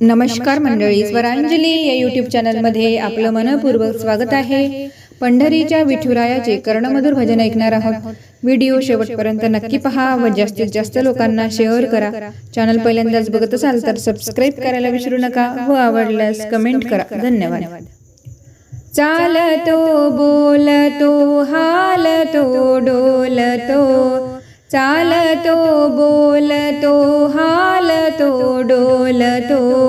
नमस्कार मंडळी स्वरांजली या यूट्यूब चॅनलमध्ये आपलं मनपूर्वक स्वागत आहे. पंढरीच्या विठुरायाचे कर्णमधुर भजन ऐकणार आहोत. व्हिडिओ शेवटपर्यंत नक्की पहा व जास्तीत जास्त लोकांना शेअर करा. चॅनल पहिल्यांदाच बघत असाल तर सबस्क्राईब करायला विसरू नका व आवडल्यास कमेंट करा. धन्यवाद. चालतो बोलतो हालतो डोलतो. चालतो बोलतो हाल तो डोलतो.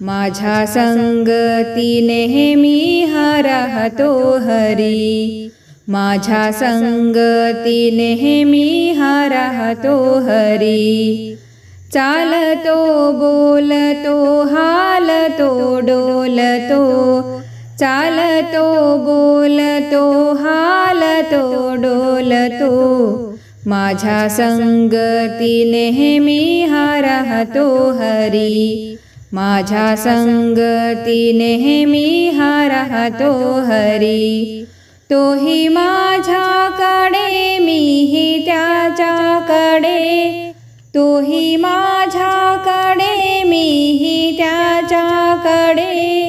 माझ्या संगती नेहमी हा राहतो हरी. माझ्या संगती नेहमी हा राहतो हरी. चालतो बोलतो हालतो डोलतो. चालतो बोलतो हालतो डोलतो. माझ्या संगती नेहमी हा राहतो हरी. माझ्या संगती नेहमी हा राहतो हरी. तोही माझ्याकडे मीही त्याच्याकडे. तोही माझ्याकडे मीही त्याच्याकडे.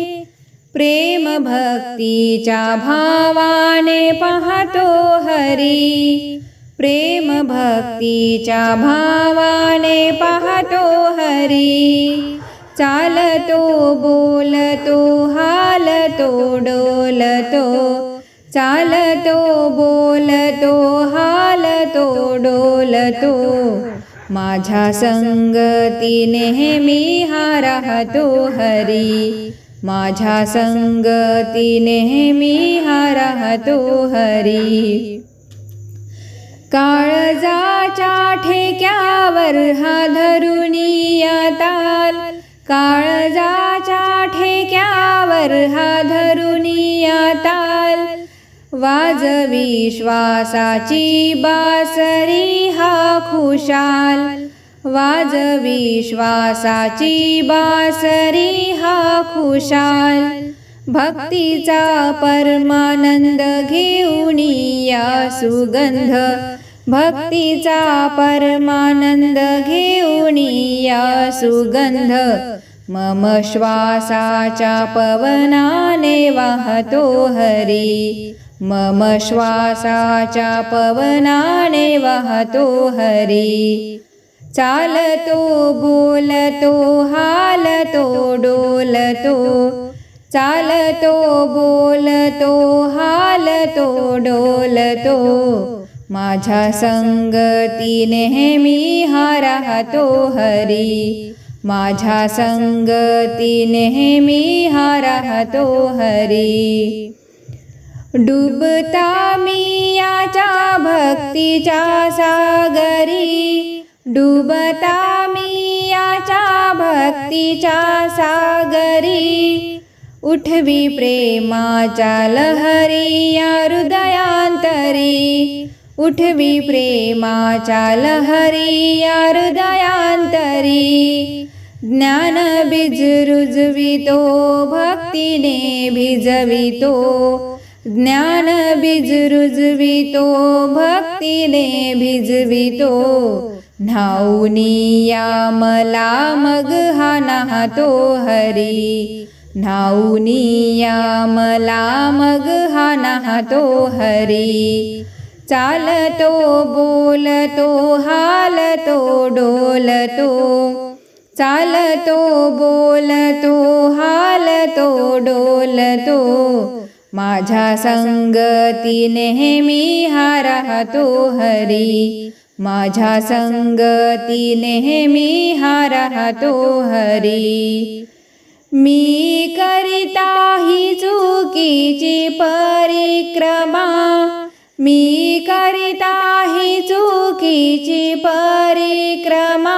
प्रेम भक्तीच्या भावाने पाहतो हरी. प्रेम भक्तीच्या भावाने पाहतो हरी. चालतो बोलतो हालतो डोलतो. चालतो बोलतो हालतो डोलतो. माझ्या संगती नेहमी हा राहतो हरी. माझ्या संगती नेहमी हा राहतो हरी. काळजाच्या ठेक्यावर हा धरुनिया ताल काळजाच्या ठेक्यावर हा धरुनिया ताल वाजवी श्वासाची बासरी हा खुशाल. वाजवी श्वासाची बासरी हा खुशाल. भक्तीचा परमानंद घेऊन या सुगंध. भक्तीचा परमानंद घेऊन या सुगंध. मम श्वासाच्या पवनाने वाहतो हरी. मम श्वासाच्या पवनाने वाहतो हरी. चालतो बोलतो हालतो डोलतो. चालतो बोलतो हालतो डोलतो. माझ्या संगती नेहमी हा राहतो हरी. माझ्या संगती नेहमी हा राहतो हरी. डुबता मी याच्या भक्तीच्या सागरी. डुबता मी याच्या भक्तीच्या सागरी. उठवी प्रेमाच्या लहरी या हृदयांतरी. उठवी प्रेमाच्या लहरी या हृदयांतरी ज्ञान बीज रुजवितो भक्तीने भिजवितो. ज्ञान बीज रुजवितो भक्तीने भिजवितो. न्हाऊनिया मला मग हा नाहतो हरी. न्हाऊनिया मला मग हा नाहतो हरी. चालतो बोलतो हालतो डोलतो. चालतो बोलतो हालतो डोलतो. माझ्या संगती नेहमी हा राहतो हरी. माझ्या संगती नेहमी हा राहतो हरी. मी करिता ही चुकीची परिक्रमा. मी करिता ही चुकीची परिक्रमा.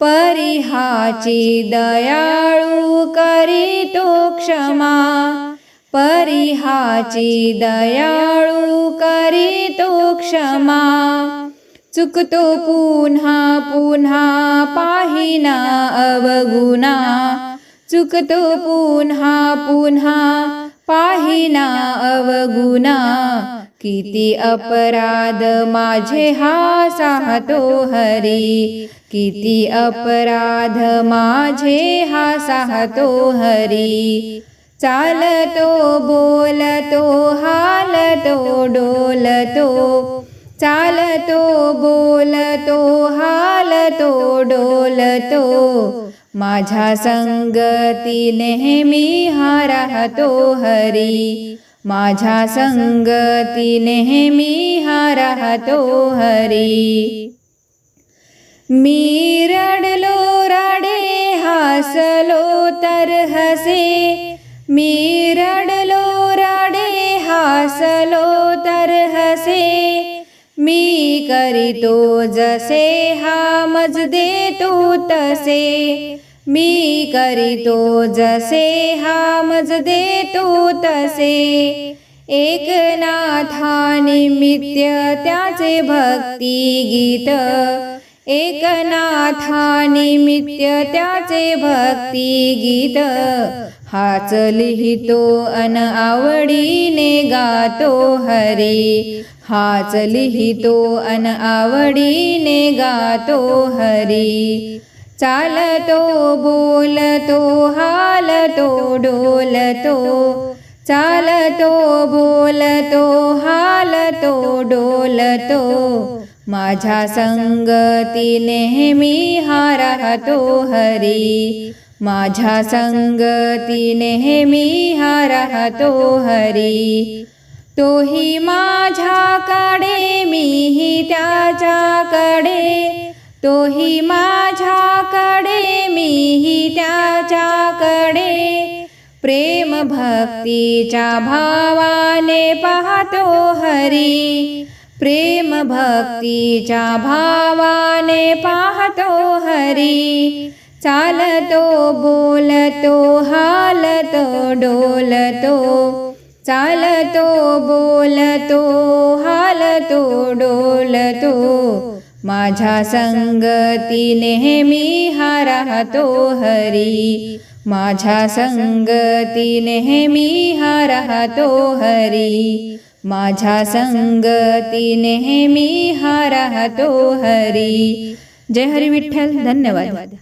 परिहाची दयाळू करीतो क्षमा. परिहाची दयाळू करीतो क्षमा. चुकतो पुन्हा पुन्हा पाहिना अवगुणा. चुकतो पुन्हा पुन्हा पाहिना अवगुणा. किती अपराध माझे हा साहतो हरी. किती अपराध माझे हा साहतो हरी. चालतो बोलतो हालतो डोलतो. चालतो बोलतो हालतो डोलतो. माझ्या संगती नेहमी हा राहतो हरी. माझ्या संगती नेहमी हा राहतो हरी. मी रडलो राडे हासलो तर हसे. मी रडलो राडे हासलो तर हसे. मी करीतो जसे हा मज देतो तसे. मी करीतो जसे हा मज देतो तसे. एकनाथानिमित्य त्याचे भक्ती गीत. एकनाथानिमित्य त्याचे भक्ती गीत. हाच लिहितो अन आवडीने गातो हरी. हाच लिहितो अन आवडीने गातो हरी. चालतो बोलतो हालतो डोलतो. चालतो बोलतो हालतो डोलतो. माझ्या संगती नेहमी हा राहतो हरी. माझ्या संगती नेहमी हा राहतो हरी. तोही माझ्याकडे मीही त्याच्याकडे. तोही माझ्याकडे मीही त्याच्याकडे. प्रेम भक्तीच्या भावाने पाहतो हरी. प्रेम भक्तीच्या भावाने पाहतो हरी. चालतो बोलतो हालतो डोलतो. चालतो बोलतो हालतो डोलतो. माझ्या संगती नेहमी हा राहतो हरी. माझ्या संगती नेहमी हा राहतो हरी. माझ्या संगती नेहमी हा राहतो हरी. जय हरी विठ्ठल धन्यवाद.